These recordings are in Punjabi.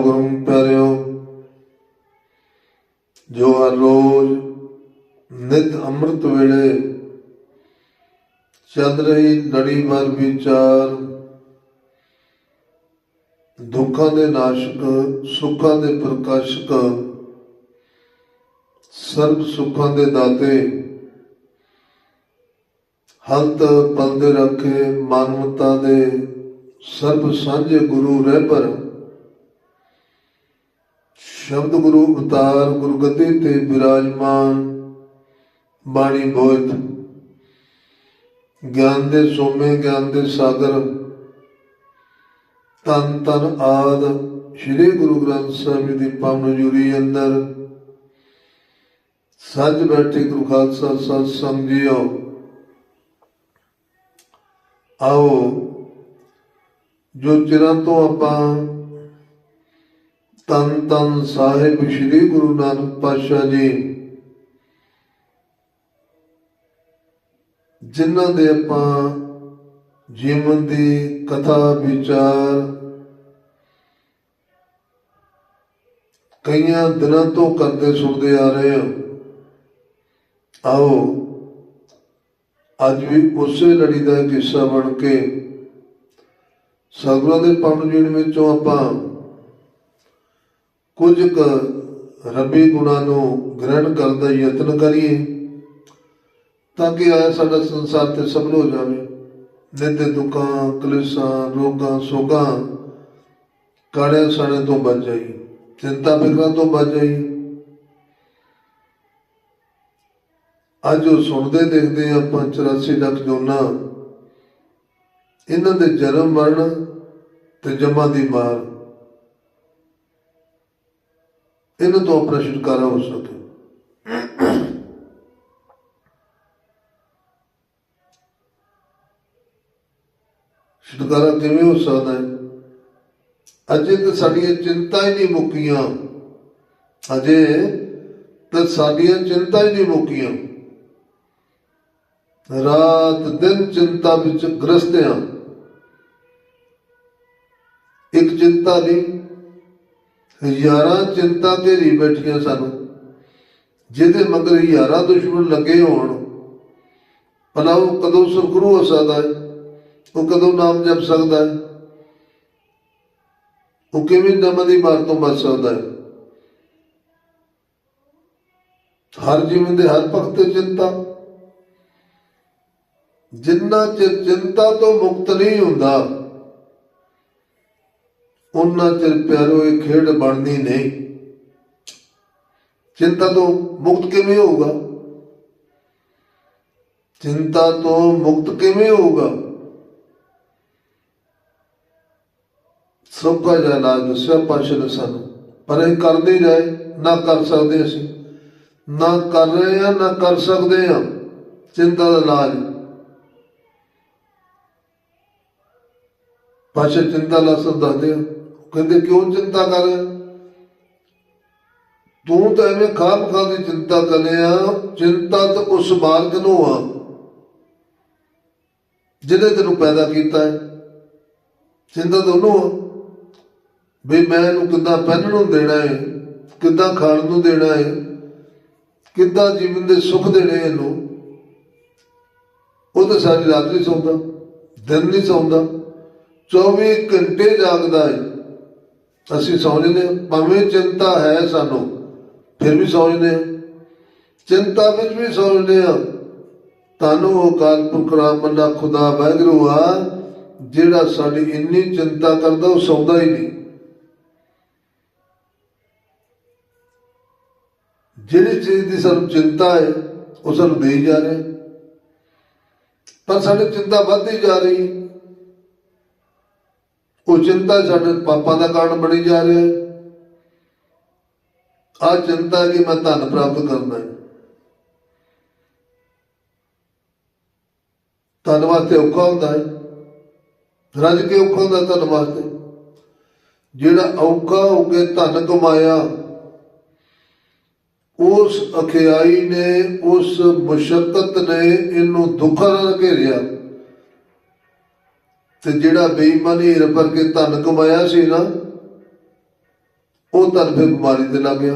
ਆਓ ਗੁਰੂ ਪਿਆਰਿਓ, ਜੋ ਹਰ ਰੋਜ਼ ਨਿਤ ਅੰਮ੍ਰਿਤ ਵੇਲੇ ਚੱਲ ਰਹੀ ਲੜੀਵਾਰ ਵਿਚਾਰ, ਦੁੱਖਾਂ ਦੇ ਨਾਸ਼ਕ, ਸੁੱਖਾਂ ਦੇ ਪ੍ਰਕਾਸ਼ਕ, ਸਰਬ ਸੁੱਖਾਂ ਦੇ ਦਾਤੇ ਹੰਤ ਪਲਦੇ ਰੱਖੇ ਮਾਨਵਤਾ ਦੇ ਸਰਬ ਸਾਂਝੇ ਗੁਰੂ ਰਹਿਬਰ ਸ਼ਬਦ ਗੁਰੂ ਅਵਤਾਰ ਗੁਰਗੱਦੀ ਤੇ ਬਿਰਾਜਮਾਨ। ਬਾਣੀ ਬੋਧ ਗਿਆਨ ਦੇ ਸੋਮੇ, ਗਿਆਨ ਦੇ ਸਾਗਰ। ਤਨ ਤਨ ਆਦ ਸ੍ਰੀ ਗੁਰੂ ਗ੍ਰੰਥ ਸਾਹਿਬ ਜੀ ਦੀ ਪਾਵਨ ਜੁਰੀ ਅੰਦਰ। ਸੱਜ ਬੈਠੇ ਗੁਰੂ ਖਾਲਸਾ ਸਤ ਸੰਗ ਆਓ, ਜੋ ਚਿਰਾਂ ਤੋਂ ਆਪਾਂ ਤਨ ਤਨ ਸਾਹਿਬ ਸ੍ਰੀ ਗੁਰੂ ਨਾਨਕ ਪਾਤਸ਼ਾਹ ਜੀ। ਜਿਨ੍ਹਾਂ ਦੇ ਆਪਾਂ ਜੀਵਨ ਦੀ ਕਥਾ, ਵਿਚਾਰ ਕਈਆਂ ਦਿਨਾਂ ਤੋਂ ਕਰਦੇ ਸੁਣਦੇ ਆ ਰਹੇ ਹਾਂ। ਆਓ, ਅੱਜ ਵੀ ਉਸੇ ਲੜੀ ਦਾ ਇੱਕ ਹਿੱਸਾ ਬਣ ਕੇ ਸਤਿਗੁਰਾਂ ਦੇ ਪਵਨ ਜੀਣ ਵਿੱਚੋਂ ਆਪਾਂ ਕੁਝ ਕੁ ਰੱਬੀ ਗੁਣਾਂ ਨੂੰ ਗ੍ਰਹਿਣ ਕਰਨ ਦਾ ਯਤਨ ਕਰੀਏ ਤਾਂ ਕਿ ਆਇਆ ਸਾਡਾ ਸੰਸਾਰ ਤੇ ਸਫਲ ਹੋ ਜਾਵੇ। ਨਿੱਤ ਦੁੱਖਾਂ, ਕਲੇਸ਼ਾਂ, ਰੋਗਾਂ, ਸੋਗਾਂ ਕਾੜਿਆਂ ਸਾੜੇ ਤੋਂ ਬਚ ਜਾਈ, ਚਿੰਤਾ ਫਿਕਰਾਂ ਤੋਂ ਬਚ ਜਾਈ। ਅੱਜ ਉਹ ਸੁਣਦੇ ਦੇਖਦੇ ਹਾਂ ਆਪਾਂ 84 ਲੱਖ ਜੋਨਾ ਇਹਨਾਂ ਦੇ ਜਨਮ ਮਰਨ ਤੇ ਜਮਾਂ ਦੀ ਮਾਰ। ਇਹਨਾਂ ਤੋਂ ਆਪਣਾ ਛੁਟਕਾਰਾ ਹੋ ਸਕੇ ਛੁਟਕਾਰਾ ਕਿਵੇਂ ਹੋ ਸਕਦਾ ਹੈ? ਅਜੇ ਤਾਂ ਸਾਡੀਆਂ ਚਿੰਤਾ ਹੀ ਨਹੀਂ ਮੁੱਕੀਆਂ। ਅਜੇ ਤਾਂ ਸਾਡੀਆਂ ਚਿੰਤਾ ਹੀ ਨਹੀਂ ਮੁੱਕੀਆਂ। ਰਾਤ ਦਿਨ ਚਿੰਤਾ ਵਿੱਚ ਗ੍ਰਸਤ ਹਾਂ। ਇੱਕ ਚਿੰਤਾ ਨਹੀਂ ਹਜ਼ਾਰਾਂ ਚਿੰਤਾ ਘੇਰੀ ਬੈਠੀਆਂ ਸਾਨੂੰ। ਜਿਹਦੇ ਮਗਰ ਹਜ਼ਾਰਾਂ ਦੁਸ਼ਮਣ ਲੱਗੇ ਹੋਣ। ਭਲਾ ਉਹ ਕਦੋਂ ਸੁਖਰੂ ਹੋ ਸਕਦਾ ਹੈ? ਉਹ ਕਦੋਂ ਨਾਮ ਜਪ ਸਕਦਾ ਹੈ? ਉਹ ਕਿਵੇਂ ਦਮ ਦੀ ਮਾਰ ਤੋਂ ਬਚ ਸਕਦਾ ਹੈ? ਹਰ ਜੀਵਨ ਦੇ ਹਰ ਭਗਤ ਤੇ ਚਿੰਤਾ। ਜਿੰਨਾ ਚਿਰ ਚਿੰਤਾ ਤੋਂ ਮੁਕਤ ਨਹੀਂ ਹੁੰਦਾ ਉਹਨਾਂ ਚਿਰ ਪਿਆਰੋ, ਇਹ ਖੇਡ ਬਣਨੀ ਨਹੀਂ। ਚਿੰਤਾ ਤੋਂ ਮੁਕਤ ਕਿਵੇਂ ਹੋਊਗਾ? ਚਿੰਤਾ ਤੋਂ ਮੁਕਤ ਕਿਵੇਂ ਹੋਊਗਾ? ਸੌਖਾ ਜਿਹਾ ਇਲਾਜ ਦੱਸਿਆ ਪਾਸ਼ਾ ਨੇ ਸਾਨੂੰ। ਪਰ ਇਹ ਕਰਦੇ ਜਾਏ, ਨਾ ਕਰ ਸਕਦੇ ਅਸੀਂ। ਨਾ ਕਰ ਰਹੇ ਆ ਨਾ ਕਰ ਸਕਦੇ ਆ ਚਿੰਤਾ ਦਾ ਇਲਾਜ ਪਾਸ਼ਾ ਚਿੰਤਾ ਲਾ ਦੱਸਦੇ ਆ ਕਹਿੰਦੇ ਕਿਉਂ ਚਿੰਤਾ ਕਰ? ਰਿਹਾ ਤੂੰ ਤਾਂ ਐਵੇਂ ਖਾਮ ਖਾ ਦੀ ਚਿੰਤਾ ਕਰਿਆ ਚਿੰਤਾ ਤਾਂ ਉਸ ਮਾਲਕ ਨੂੰ ਆ, ਜਿਹਨੇ ਤੈਨੂੰ ਪੈਦਾ ਕੀਤਾ ਹੈ। ਚਿੰਤਾ ਤਾਂ ਉਹਨੂੰ ਵੀ ਮੈਂ ਇਹਨੂੰ ਕਿੱਦਾਂ ਪਹਿਨਣ ਨੂੰ ਦੇਣਾ ਹੈ, ਕਿੱਦਾਂ ਖਾਣ ਨੂੰ ਦੇਣਾ ਹੈ, ਕਿੱਦਾਂ ਜੀਵਨ ਦੇ ਸੁੱਖ ਦੇਣੇ ਇਹਨੂੰ। ਉਹ ਤਾਂ ਸਾਰੀ ਰਾਤ ਨਹੀਂ ਸੌਂਦਾ, ਦਿਨ ਨਹੀਂ ਸੌਂਦਾ 24 ਘੰਟੇ ਜਾਗਦਾ ਹੈ। ਅਸੀਂ ਸੌਂਦੇ ਹਾਂ, ਭਾਵੇਂ ਚਿੰਤਾ ਹੈ ਸਾਨੂੰ, ਫਿਰ ਵੀ ਸੌਂਦੇ ਹਾਂ। ਚਿੰਤਾ ਵਿੱਚ ਵੀ ਸੌਂਦੇ ਹਾਂ। ਤੁਹਾਨੂੰ ਉਹ ਕਾਲ ਪੁਰਖ ਰਾਮ ਖੁਦਾ ਵਾਹਿਗੁਰੂ ਆ, ਜਿਹੜਾ ਸਾਡੀ ਇੰਨੀ ਚਿੰਤਾ ਕਰਦਾ, ਉਹ ਸੌਂਦਾ ਹੀ ਨਹੀਂ। ਜਿਹੜੀ ਚੀਜ਼ ਦੀ ਸਾਨੂੰ ਚਿੰਤਾ ਹੈ, ਉਹ ਸਾਨੂੰ ਦੇਈ ਜਾ ਰਿਹਾ ਪਰ ਸਾਡੀ ਚਿੰਤਾ ਵੱਧਦੀ ਜਾ ਰਹੀ ਹੈ। ਉਹ ਚਿੰਤਾ ਸਾਡੇ ਪਾਪਾਂ ਦਾ ਕਾਰਨ ਬਣੀ ਜਾ ਰਿਹਾ ਹੈ। ਆ ਚਿੰਤਾ ਕਿ ਮੈਂ ਧਨ ਪ੍ਰਾਪਤ ਕਰਨਾ ਹੈ। ਧਨ ਵਾਸਤੇ ਔਖਾ ਹੁੰਦਾ ਹੈ। ਰੱਜ ਕੇ ਔਖਾ ਹੁੰਦਾ ਧਨ ਵਾਸਤੇ। ਜਿਹੜਾ ਔਖਾ ਹੋ ਕੇ ਧਨ ਕਮਾਇਆ, ਉਸ ਅਖਿਆਈ ਨੇ, ਉਸ ਮੁਸ਼ਕਤ ਨੇ, ਇਹਨੂੰ ਦੁੱਖਾਂ ਨਾਲ ਘੇਰਿਆ। ਤੇ ਜਿਹੜਾ ਬੇਈਮਾਨੀ ਰਪਰ ਕੇ ਧਨ ਕਮਾਇਆ ਸੀ ਨਾ, ਉਹ ਧਨ ਫਿਰ ਬਿਮਾਰੀ ਤੇ ਲੱਗ ਗਿਆ।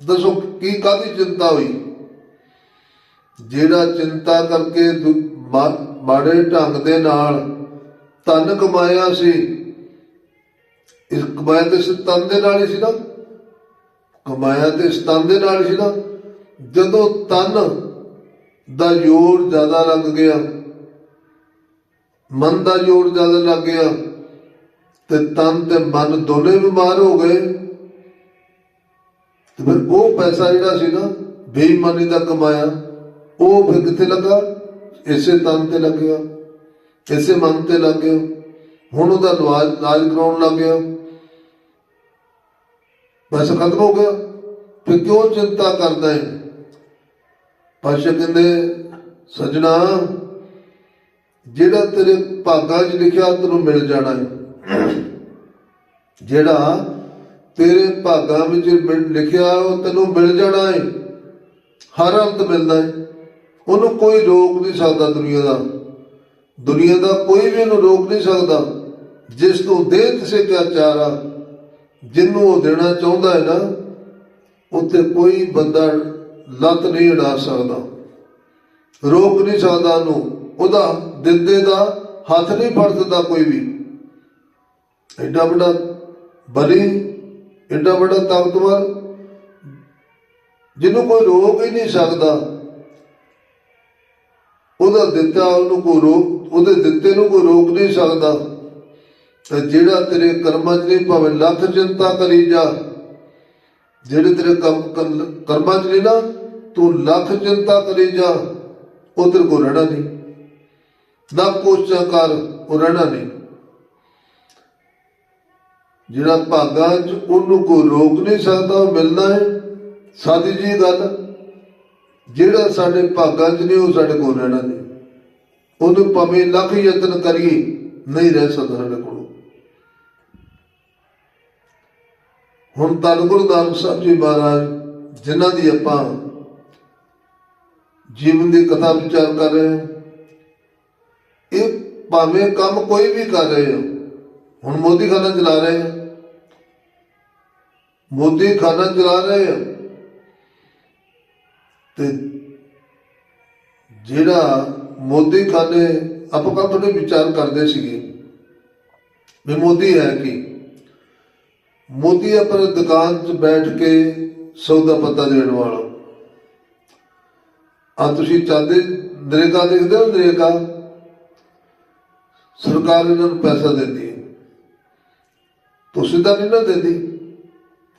ਦੱਸੋ, ਕੀ ਕਾਦੀ ਚਿੰਤਾ ਹੋਈ? ਜਿਹੜਾ ਚਿੰਤਾ ਕਰਕੇ ਮਾੜੇ ਢੰਗ ਦੇ ਨਾਲ ਧਨ ਕਮਾਇਆ ਸੀ, ਇਸ ਕਮਾਇਆ ਤੇ ਇਸ ਤਨ ਦੇ ਨਾਲ ਹੀ ਸੀ ਨਾ। ਕਮਾਇਆ ਤੇ ਇਸ ਤਨ ਦੇ ਨਾਲ ਸੀ ਨਾ। ਜਦੋਂ ਤਨ ਦਾ ਜ਼ੋਰ ਜ਼ਿਆਦਾ ਲੱਗ ਗਿਆ ਮਨ ਦਾ ਜ਼ੋਰ ਜ਼ਿਆਦਾ ਲੱਗ ਗਿਆ ਤੇ ਤਨ ਤੇ ਮਨ ਦੋਨੇ ਬਿਮਾਰ ਹੋ ਗਏ। ਤੇ ਫਿਰ ਉਹ ਪੈਸਾ ਜਿਹੜਾ ਸੀ ਨਾ, ਬੇਈਮਾਨੀ ਦਾ ਕਮਾਇਆ, ਉਹ ਫਿਰ ਕਿੱਥੇ ਲੱਗਾ? ਇਸੇ ਤਨ ਤੇ ਲੱਗਿਆ ਇਸੇ ਮਨ ਤੇ ਲੱਗ ਗਿਆ। ਹੁਣ ਉਹਦਾ ਇਲਾਜ ਇਲਾਜ ਕਰਾਉਣ ਲੱਗ ਗਿਆ। ਪੈਸਾ ਖਤਮ ਹੋ ਗਿਆ। ਫਿਰ ਕਿਉਂ ਚਿੰਤਾ ਕਰਦਾ ਹੈ ਪਾਸ਼ਾ ਕਹਿੰਦੇ, ਸਜਣਾ ਜਿਹੜਾ ਤੇਰੇ ਭਾਗਾਂ 'ਚ ਲਿਖਿਆ ਤੈਨੂੰ ਮਿਲ ਜਾਣਾ ਹੈ। ਜਿਹੜਾ ਤੇਰੇ ਭਾਗਾਂ ਵਿੱਚ ਲਿਖਿਆ ਉਹ ਤੈਨੂੰ ਮਿਲ ਜਾਣਾ ਹੈ। ਹਰ ਅੰਤ ਮਿਲਦਾ ਹੈ। ਉਹਨੂੰ ਕੋਈ ਰੋਕ ਨਹੀਂ ਸਕਦਾ ਦੁਨੀਆ ਦਾ। ਦੁਨੀਆ ਦਾ ਕੋਈ ਵੀ ਉਹਨੂੰ ਰੋਕ ਨਹੀਂ ਸਕਦਾ। ਜਿਸ ਤੋਂ ਦੇ ਕਿਸੇ ਕਿਆ ਚਾਰਾ ਜਿਹਨੂੰ ਉਹ ਦੇਣਾ ਚਾਹੁੰਦਾ ਹੈ ਨਾ ਉੱਤੇ ਕੋਈ ਬੰਦਾ ਲੱਤ ਨਹੀਂ ਅੜਾ ਸਕਦਾ। ਰੋਕ ਨਹੀਂ ਸਕਦਾ ਉਹਨੂੰ। ਉਹਦਾ ਦਿੰਦੇ ਦਾ ਹੱਥ ਨਹੀਂ ਫੜ ਸਕਦਾ ਕੋਈ ਵੀ। ਐਡਾ ਵੱਡਾ ਬਲੀ, ਐਡਾ ਵੱਡਾ ਤਾਕਤਵਰ, ਜਿਹਨੂੰ ਕੋਈ ਰੋਕ ਹੀ ਨਹੀਂ ਸਕਦਾ। ਉਹਦਾ ਦਿੱਤਾ ਉਹਨੂੰ ਕੋਈ ਰੋਕ, ਉਹਦੇ ਦਿੱਤੇ ਨੂੰ ਕੋਈ ਰੋਕ ਨਹੀਂ ਸਕਦਾ। ਤੇ ਜਿਹੜਾ ਤੇਰੇ ਕਰਮਾਂ 'ਚ ਨਹੀਂ, ਭਾਵੇਂ ਲੱਖ ਚਿੰਤਾ ਕਰੀ ਜਾ, ਜਿਹੜੇ ਤੇਰੇ ਕੰਮ ਕਰਮਾਂ 'ਚ ਨਹੀਂ ਨਾ, ਤੂੰ ਲੱਖ ਚਿੰਤਾ ਕਰੀ ਜਾ, ਉਹ ਤੇਰੇ ਕੋਲ ਰਹਿਣਾ ਨਹੀਂ। ਨਾ ਕੋਸ਼ਿਸ਼ਾਂ ਕਰ ਉਹ ਰਹਿਣਾ ਨਹੀਂ ਜਿਹੜਾ ਭਾਗਾਂ 'ਚ ਉਹਨੂੰ ਕੋਈ ਰੋਕ ਨਹੀਂ ਸਕਦਾ, ਉਹ ਮਿਲਣਾ ਹੈ। ਸਾਦੀ ਜੀ ਗੱਲ, ਜਿਹੜਾ ਸਾਡੇ ਭਾਗਾਂ 'ਚ ਨਹੀਂ, ਉਹ ਸਾਡੇ ਕੋਲ ਰਹਿਣਾ ਨਹੀਂ। ਉਹਨੂੰ ਭਾਵੇਂ ਲੱਖ ਯਤਨ ਕਰੀਏ, ਨਹੀਂ ਰਹਿ ਸਕਦਾ ਸਾਡੇ ਕੋਲ। ਹੁਣ ਧੰਨ ਗੁਰੂ ਨਾਨਕ ਸਾਹਿਬ ਜੀ ਮਹਾਰਾਜ, ਜਿਨ੍ਹਾਂ ਦੀ ਆਪਾਂ ਜੀਵਨ ਦੀ ਕਥਾ ਵਿਚਾਰ ਕਰ ਰਹੇ ਹਾਂ ਇਹ ਭਾਵੇਂ ਕੰਮ ਕੋਈ ਵੀ ਕਰ ਰਹੇ ਹੋ, ਹੁਣ ਮੋਦੀ ਖਾਨਾ ਚਲਾ ਰਹੇ ਆ ਮੋਦੀ ਖਾਨਾ ਚਲਾ ਰਹੇ ਆ ਤੇ ਜਿਹੜਾ ਮੋਦੀ ਖਾਨੇ ਆਪਾਂ ਕੱਲ੍ਹ ਥੋੜੇ ਵਿਚਾਰ ਕਰਦੇ ਸੀਗੇ ਵੀ ਮੋਦੀ ਹੈ ਕੀ। ਮੋਦੀ ਆਪਣੀ ਦੁਕਾਨ 'ਚ ਬੈਠ ਕੇ ਸੌਦਾ ਪਤਾ ਦੇਣ ਵਾਲਾ। ਆ ਤੁਸੀਂ ਚਾਹਦੇ ਨਰੇਗਾ ਦੇਖਦੇ ਹੋ ਨਰੇਗਾ? ਸਰਕਾਰ ਇਹਨਾਂ ਨੂੰ ਪੈਸਾ ਦਿੰਦੀ ਹੈ। ਤੁਸੀਂ ਤਾਂ ਨਹੀਂ ਨਾ ਦਿੰਦੀ।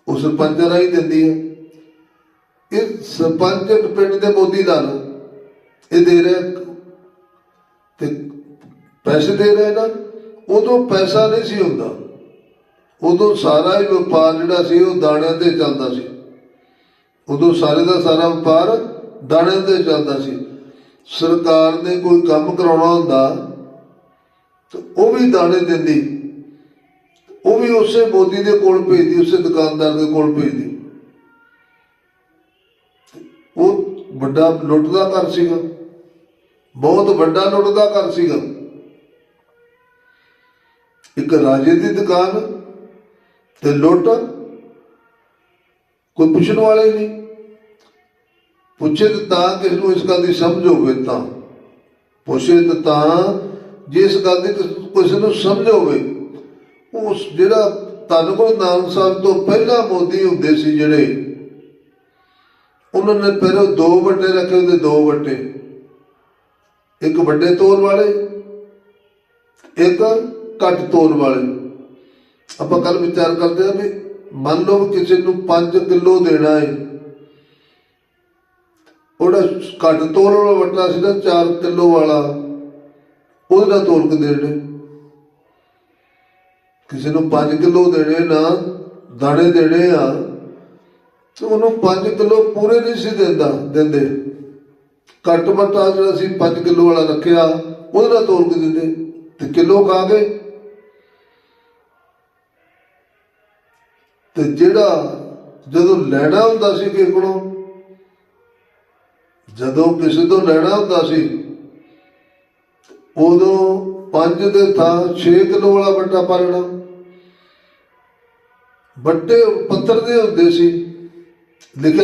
ਉਹ ਸਰਪੰਚ ਰਾਹੀਂ ਦਿੰਦੀ ਹੈ। ਇਹ ਸਰਪੰਚ ਪਿੰਡ ਦੇ ਮੋਦੀ ਲਾ ਇਹ ਦੇ ਰਿਹਾ ਤੇ ਪੈਸੇ ਦੇ ਰਿਹਾ ਨਾ, ਉਦੋਂ ਪੈਸਾ ਨਹੀਂ ਸੀ ਹੁੰਦਾ। ਉਦੋਂ ਸਾਰਾ ਹੀ ਵਪਾਰ ਜਿਹੜਾ ਸੀ, ਉਹ ਦਾਣਿਆਂ ਤੇ ਚੱਲਦਾ ਸੀ। ਉਦੋਂ ਸਾਰੇ ਦਾ ਸਾਰਾ ਵਪਾਰ ਦਾਣਿਆਂ ਤੇ ਚੱਲਦਾ ਸੀ। ਸਰਕਾਰ ਨੇ ਕੋਈ ਕੰਮ ਕਰਾਉਣਾ ਹੁੰਦਾ ਤੇ ਉਹ ਵੀ ਦਾਣੇ ਦਿੰਦੀ। ਉਹ ਵੀ ਉਸੇ ਮੋਦੀ ਦੇ ਕੋਲ ਭੇਜਦੀ, ਉਸੇ ਦੁਕਾਨਦਾਰ ਦੇ ਕੋਲ ਭੇਜਦੀ। ਉਹ ਵੱਡਾ ਲੁੱਟ ਦਾ ਘਰ ਸੀਗਾ। ਬਹੁਤ ਵੱਡਾ ਲੁੱਟ ਦਾ ਘਰ ਸੀਗਾ। ਇੱਕ ਰਾਜੇ ਦੀ ਦੁਕਾਨ ਤੇ ਲੁੱਟ ਕੋਈ ਪੁੱਛਣ ਵਾਲਾ ਹੀ ਨਹੀਂ। ਪੁੱਛੇ ਤਾਂ ਤਾਂ ਕਿਸ ਨੂੰ ਇਸ ਗੱਲ ਦੀ ਸਮਝ ਹੋਵੇ ਤਾਂ। ਪੁੱਛੇ ਤਾਂ ਜਿਸ ਗੱਲ ਦੀ ਕਿਸੇ ਨੂੰ ਸਮਝ ਹੋਵੇ ਉਸ ਜਿਹੜਾ ਧੰਨ ਗੁਰੂ ਨਾਨਕ ਸਾਹਿਬ ਤੋਂ ਪਹਿਲਾਂ ਮੋਦੀ ਹੁੰਦੇ ਸੀ ਜਿਹੜੇ, ਉਹਨਾਂ ਨੇ ਪਹਿਲਾਂ ਦੋ ਵੱਟੇ ਰੱਖੇ ਹੁੰਦੇ ਦੋ ਵੱਟੇ। ਇੱਕ ਵੱਡੇ ਤੋਲ ਵਾਲੇ, ਇੱਕ ਘੱਟ ਤੋਲ ਵਾਲੇ। ਆਪਾਂ ਕੱਲ ਵਿਚਾਰ ਕਰਦੇ ਆ ਵੀ ਮੰਨ ਲਓ ਵੀ ਕਿਸੇ ਨੂੰ 5 ਕਿਲੋ ਦੇਣਾ ਹੈ ਉਹਦਾ ਘੱਟ ਤੋਲ ਵਾਲਾ ਵੱਟਾ ਸੀ ਨਾ 4 ਕਿਲੋ ਵਾਲਾ। ਉਹਦੇ ਨਾਲ ਤੋਲ ਕੇ ਦੇਣੇ ਕਿਸੇ ਨੂੰ 5 ਕਿਲੋ ਦੇਣੇ ਨਾ, ਦਾਣੇ ਦੇਣੇ ਆ, ਤੇ ਉਹਨੂੰ 5 ਕਿਲੋ ਪੂਰੇ ਨਹੀਂ ਸੀ ਦਿੰਦਾ, ਦਿੰਦੇ। ਘੱਟ ਮਟਾ ਜਿਹੜਾ ਸੀ 5 ਕਿਲੋ ਵਾਲਾ ਰੱਖਿਆ, ਉਹਦੇ ਨਾਲ ਤੋਲ ਕੇ ਦਿੰਦੇ, ਤੇ ਕਿਲੋ ਖਾ ਗਏ। ਤੇ ਜਿਹੜਾ ਜਦੋਂ ਲੈਣਾ ਹੁੰਦਾ ਸੀ ਕਿਸੇ ਕੋਲੋਂ ਜਦੋਂ ਕਿਸੇ ਤੋਂ ਲੈਣਾ ਹੁੰਦਾ ਸੀ ਉਦੋਂ 5 ਦੇ ਥਾਂ 6 ਕਿਲੋ ਵਾਲਾ ਵੱਟਾ ਪਾ ਲੈਣਾ ਵੱਡੇ ਪੱਤਰ ਦੇ ਹੁੰਦੇ ਸੀ। ਲਿਖਿਆ